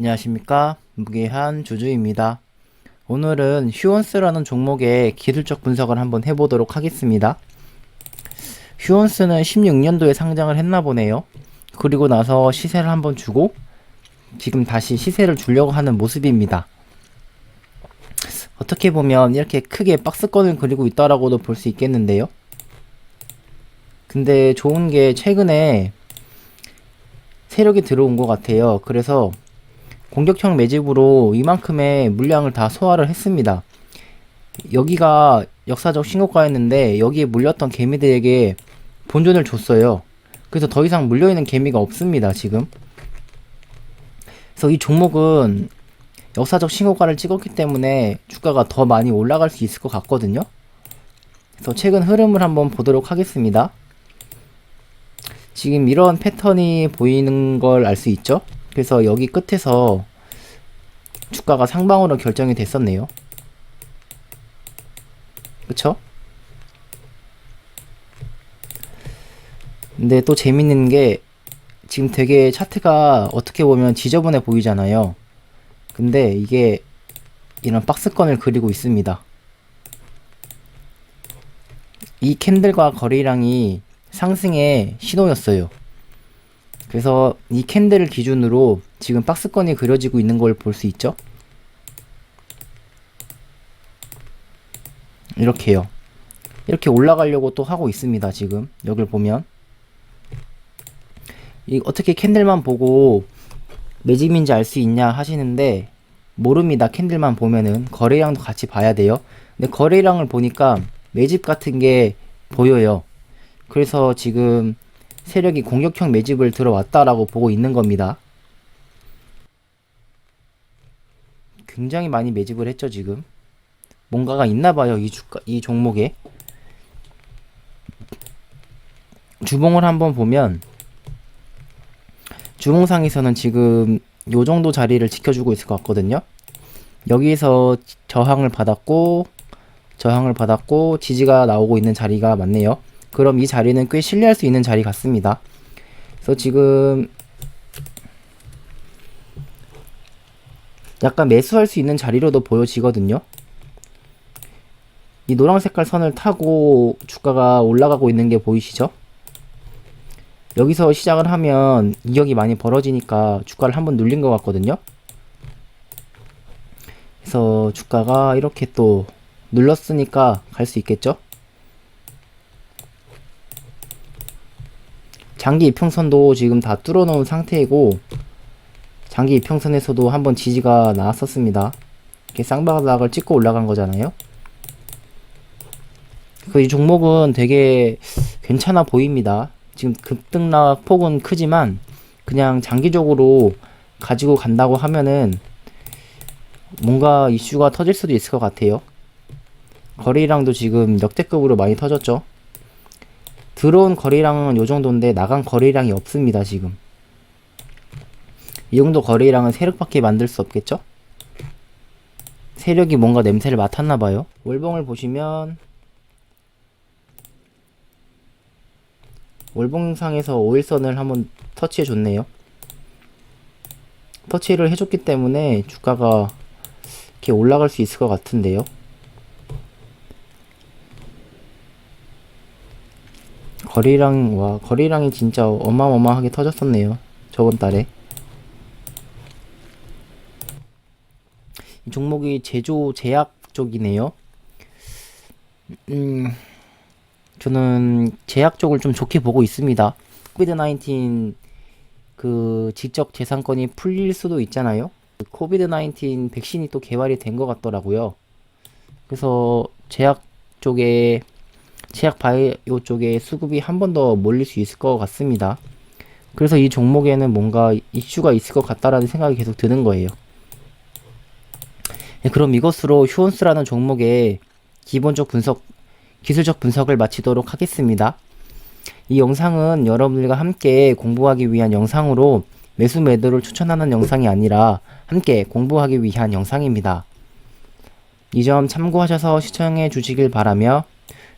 안녕하십니까 무게한 주주입니다. 오늘은 휴원스라는 종목의 기술적 분석을 한번 해보도록 하겠습니다. 휴원스는 16년도에 상장을 했나 보네요. 그리고 나서 시세를 한번 주고 지금 다시 시세를 주려고 하는 모습입니다. 어떻게 보면 이렇게 크게 박스권을 그리고 있다라고도 볼 수 있겠는데요. 근데 좋은 게 최근에 세력이 들어온 것 같아요. 그래서 공격형 매집으로 이만큼의 물량을 다 소화를 했습니다. 여기가 역사적 신고가였는데 여기에 물렸던 개미들에게 본전을 줬어요. 그래서 더 이상 물려있는 개미가 없습니다, 지금. 그래서 이 종목은 역사적 신고가를 찍었기 때문에 주가가 더 많이 올라갈 수 있을 것 같거든요. 그래서 최근 흐름을 한번 보도록 하겠습니다. 지금 이런 패턴이 보이는 걸 알 수 있죠? 그래서 여기 끝에서 주가가 상방으로 결정이 됐었네요. 그쵸? 근데 또 재밌는 게 지금 되게 차트가 어떻게 보면 지저분해 보이잖아요. 근데 이게 이런 박스권을 그리고 있습니다. 이 캔들과 거래량이 상승의 신호였어요. 그래서 이 캔들을 기준으로 지금 박스권이 그려지고 있는 걸 볼 수 있죠. 이렇게요. 이렇게 올라가려고 또 하고 있습니다. 지금 여길 보면 이 어떻게 캔들만 보고 매집인지 알 수 있냐 하시는데 모릅니다. 캔들만 보면은 거래량도 같이 봐야 돼요. 근데 거래량을 보니까 매집 같은 게 보여요. 그래서 지금 세력이 공격형 매집을 들어왔다라고 보고 있는 겁니다. 굉장히 많이 매집을 했죠, 지금. 뭔가가 있나 봐요, 이 주가, 이 종목에. 주봉을 한번 보면, 주봉상에서는 지금 요 정도 자리를 지켜주고 있을 것 같거든요. 여기에서 저항을 받았고, 저항을 받았고, 지지가 나오고 있는 자리가 맞네요. 그럼 이 자리는 꽤 신뢰할 수 있는 자리 같습니다. 그래서 지금 약간 매수할 수 있는 자리로도 보여지거든요. 이 노란 색깔 선을 타고 주가가 올라가고 있는 게 보이시죠? 여기서 시작을 하면 이격이 많이 벌어지니까 주가를 한번 눌린 것 같거든요. 그래서 주가가 이렇게 또 눌렀으니까 갈 수 있겠죠? 장기 이평선도 지금 다 뚫어놓은 상태이고 장기 이평선에서도 한번 지지가 나왔었습니다. 이렇게 쌍바닥을 찍고 올라간 거잖아요. 그 이 종목은 되게 괜찮아 보입니다. 지금 급등락 폭은 크지만 그냥 장기적으로 가지고 간다고 하면은 뭔가 이슈가 터질 수도 있을 것 같아요. 거래량도 지금 역대급으로 많이 터졌죠. 들어온 거래량은 요 정도인데 나간 거래량이 없습니다, 지금. 이 정도 거래량은 세력밖에 만들 수 없겠죠? 세력이 뭔가 냄새를 맡았나 봐요. 월봉을 보시면 월봉상에서 5일선을 한번 터치해 줬네요. 터치를 해줬기 때문에 주가가 이렇게 올라갈 수 있을 것 같은데요. 거리랑 와 거리랑이 진짜 어마어마하게 터졌었네요. 저번 달에. 이 종목이 제조 제약 쪽이네요. 음 저는 제약 쪽을 좀 좋게 보고 있습니다. 코비드 19그 지적 재산권이 풀릴 수도 있잖아요. 코비드 19 백신이 또 개발이 된 것 같더라고요. 그래서 제약 쪽에 제약 바이오 쪽에 수급이 한 번 더 몰릴 수 있을 것 같습니다. 그래서 이 종목에는 뭔가 이슈가 있을 것 같다라는 생각이 계속 드는 거예요. 네, 그럼 이것으로 휴원스라는 종목의 기본적 분석, 기술적 분석을 마치도록 하겠습니다. 이 영상은 여러분들과 함께 공부하기 위한 영상으로 매수 매도를 추천하는 영상이 아니라 함께 공부하기 위한 영상입니다. 이 점 참고하셔서 시청해 주시길 바라며